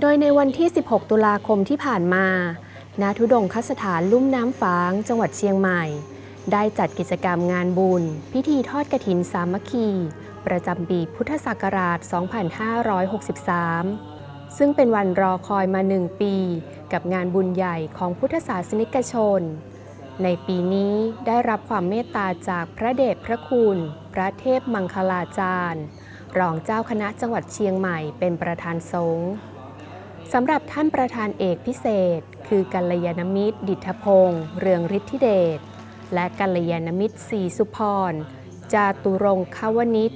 โดยในวันที่ 16 ตุลาคมที่ผ่านมา ณ ทุดงคสถานลุ่มน้ำฝาง จังหวัดเชียงใหม่ ได้จัดกิจกรรมงานบุญ พิธีทอดกระถินสามัคคี ประจำปีพุทธศักราช 2563 ซึ่งเป็นวันรอคอยมาหนึ่งปี กับงานบุญใหญ่ของพุทธศาสนิกชน ในปีนี้ได้รับความเมตตาจากพระเดชพระคุณ พระเทพมังคลาจารย์ รองเจ้าคณะจังหวัดเชียงใหม่เป็นประธานสงฆ์ สำหรับท่านประธานเอกพิเศษ คือกัลยาณมิตร ดิษฐพงษ์เรืองฤทธิเดชและกัลยาณมิตรศรีสุพร จาตุรงคาวนิช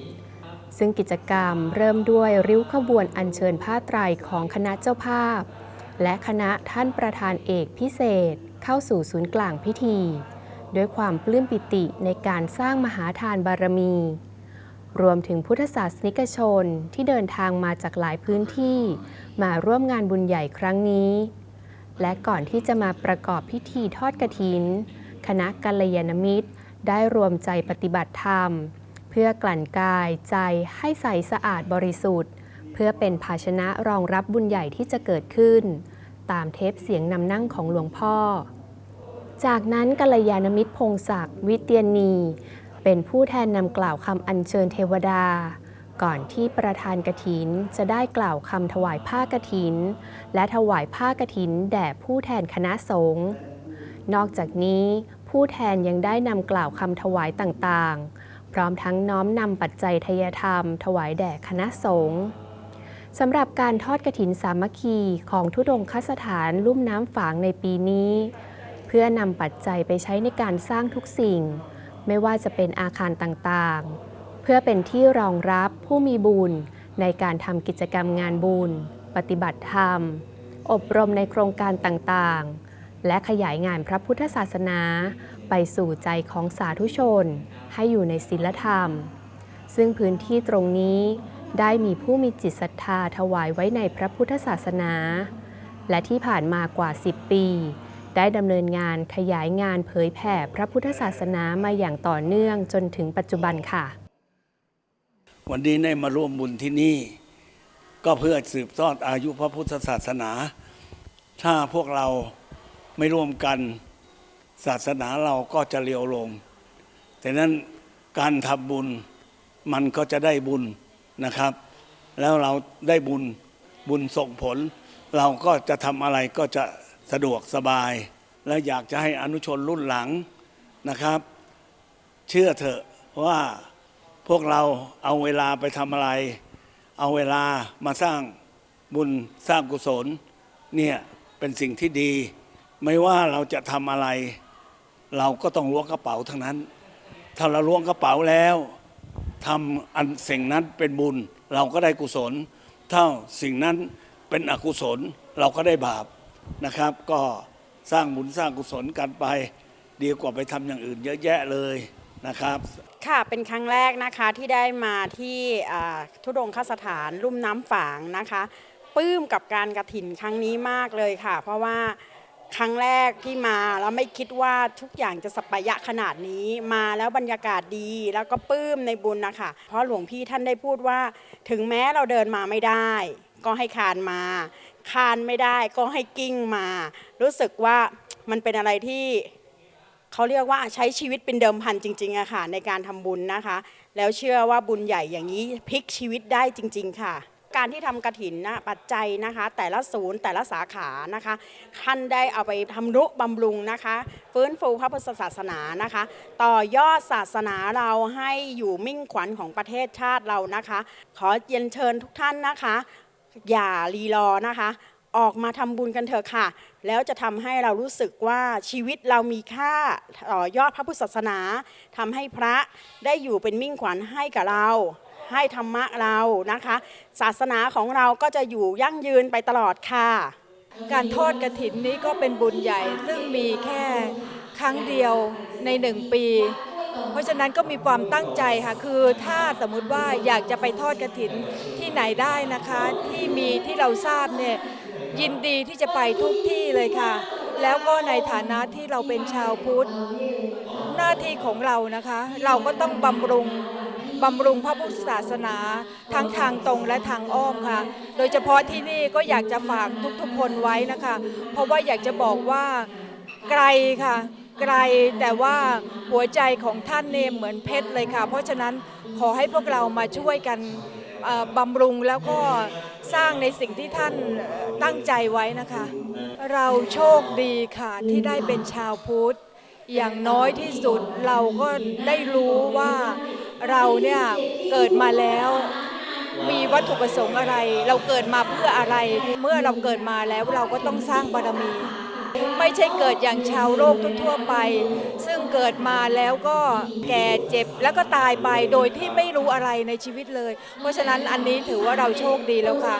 ซึ่งกิจกรรมเริ่มด้วยริ้วขบวนอัญเชิญผ้าไตรของคณะเจ้าภาพ และคณะท่านประธานเอกพิเศษเข้าสู่ศูนย์กลางพิธี ด้วยความปลื้มปิติในการสร้างมหาทานบารมี รวมถึงพุทธศาสนิกชนที่เดินทางมาจากหลายพื้นที่ มาร่วมงานบุญใหญ่ครั้งนี้ และก่อนที่จะมาประกอบพิธีทอดกระถิน คณะกัลยาณมิตร ได้รวมใจปฏิบัติธรรม เพื่อกลั่นกายใจให้ใสสะอาดบริสุทธิ์ เพื่อเป็นภาชนะรองรับบุญใหญ่ที่จะเกิดขึ้น ตามเทปเสียงนำนั่งของหลวงพ่อ จากนั้นกัลยาณมิตรพงศักดิ์วิเตียนี เป็นผู้แทนนำกล่าวคำอัญเชิญเทวดา ก่อนที่ประธานกฐินจะได้กล่าวคำถวายผ้ากฐิน และถวายผ้ากฐินแด่ผู้แทนคณะสงฆ์นอกจากนี้ผู้แทนยังได้นำกล่าวคำถวายต่างๆ พร้อมทั้งน้อมนำปัจจัยทยธรรม ถวายแด่คณะสงฆ์สำหรับการทอดกฐินสามัคคีของทุดงคสถานลุ่มน้ำฝางในปีนี้ เพื่อนำปัจจัยไปใช้ในการสร้างทุกสิ่ง ไม่ว่าจะเป็นอาคารต่างๆ เพื่อเป็นที่รองรับผู้มีบุญในการทำกิจกรรมงานบุญ ปฏิบัติธรรม อบรมในโครงการต่างๆ และขยายงานพระพุทธศาสนา ไปสู่ใจของสาธุชน ให้อยู่ในศีลธรรม ซึ่งพื้นที่ตรงนี้ได้มีผู้มีจิตศรัทธาถวายไว้ในพระพุทธศาสนา และที่ผ่านมากว่า 10 ปี ได้ดำเนินงานขยายงานเผยแผ่พระพุทธศาสนามาอย่างต่อเนื่องจนถึงปัจจุบันค่ะ วันนี้ได้มาร่วมบุญที่นี่ ก็เพื่อสืบทอดอายุพระพุทธศาสนา ถ้าพวกเราไม่ร่วมกันศาสนาเราก็จะเลียวลงแต่นั้นการทำบุญมันก็จะได้บุญนะครับ แล้วเราได้บุญบุญส่งผล เราก็จะทำอะไรก็จะ สะดวกสบาย และอยากจะให้อนุชนรุ่นหลังนะครับ เชื่อเถอะว่าพวกเราเอาเวลาไปทำอะไร เอาเวลามาสร้างบุญสร้างกุศลเนี่ยเป็นสิ่งที่ดี ไม่ว่าเราจะทำอะไร เราก็ต้องล้วงกระเป๋าทั้งนั้น ถ้าเราล้วงกระเป๋าแล้วทำอันสิ่งนั้นเป็นบุญ เราก็ได้กุศล ถ้าสิ่งนั้นเป็นอกุศลเราก็ได้บาป นะครับ ก็สร้างบุญสร้างกุศลกันไป ดีกว่าไปทำอย่างอื่นเยอะแยะเลยนะครับ ค่ะ เป็นครั้งแรกนะคะที่ได้มาที่อ่าทุดงคสถานลุ่มน้ำฝางนะคะปลื้มกับการกระถินครั้งนี้มากเลยค่ะ เพราะว่าครั้งแรกที่มาแล้วไม่คิดว่าทุกอย่างจะสปายะขนาดนี้มาแล้วบรรยากาศดีแล้วก็ปลื้มในบุญนะคะเพราะหลวงพี่ท่านได้พูดว่า ถึงแม้เราเดินมาไม่ได้ ก็ให้คานมา คานไม่ได้ก็ให้กิ้งมา รู้สึกว่ามันเป็นอะไรที่เขาเรียกว่าใช้ชีวิตเป็นเดิมพันจริงๆอะค่ะ ในการทำบุญนะคะ แล้วเชื่อว่าบุญใหญ่อย่างนี้พลิกชีวิตได้จริง ๆ ค่ะ การที่ทำกระถินนะปัจจัยนะคะ แต่ละศูนย์แต่ละสาขานะคะท่านได้เอาไปทำนุบำรุงนะคะ ฟื้นฟูพระพุทธศาสนานะคะ ต่อยอดศาสนาเราให้อยู่มิ่งขวัญของประเทศชาติเรานะคะ ขอเรียนเชิญทุกท่านนะคะ อย่ารีรอนะคะ ออกมาทำบุญกันเถอะค่ะ แล้วจะทำให้เรารู้สึกว่าชีวิตเรามีค่าต่อยอดพระพุทธศาสนาทำให้พระได้อยู่เป็นมิ่งขวัญให้กับเรา ให้ธรรมะเรานะคะ ศาสนาของเราก็จะอยู่ยั่งยืนไปตลอดค่ะ การทอดกระถินนี้ก็เป็นบุญใหญ่ซึ่งมีแค่ครั้งเดียวในหนึ่งปี เพราะฉะนั้นก็มีความตั้งใจค่ะคือถ้าสมมุติว่าอยากจะไปทอดกระถินที่ไหนได้นะคะ ที่มีที่เราทราบเนี่ยยินดีที่จะไปทุกที่เลยค่ะ แล้วก็ในฐานะที่เราเป็นชาวพุทธ หน้าที่ของเรานะคะ เราก็ต้องบำรุงบำรุงพระพุทธศาสนาทั้งทางตรงและทางอ้อมค่ะ โดยเฉพาะที่นี่ก็อยากจะฝากทุกๆคนไว้นะคะ เพราะว่าอยากจะบอกว่าไกลค่ะ ไกล แต่ว่าหัวใจของท่านเนี่ยเหมือนเพชรเลยค่ะ เพราะฉะนั้นขอให้พวกเรามาช่วยกันบำรุงแล้วก็สร้างในสิ่งที่ท่านตั้งใจไว้นะคะ เราโชคดีค่ะที่ได้เป็นชาวพุทธ อย่างน้อยที่สุดเราก็ได้รู้ว่าเราเนี่ยเกิดมาแล้วมีวัตถุประสงค์อะไร เราเกิดมาเพื่ออะไร เมื่อเราเกิดมาแล้วเราก็ต้องสร้างบารมี ไม่ใช่เกิดอย่างชาวโลกทั่วไป ซึ่งเกิดมาแล้วก็แก่เจ็บแล้วก็ตายไปโดยที่ไม่รู้อะไรในชีวิตเลย เพราะฉะนั้นอันนี้ถือว่าเราโชคดีแล้วค่ะ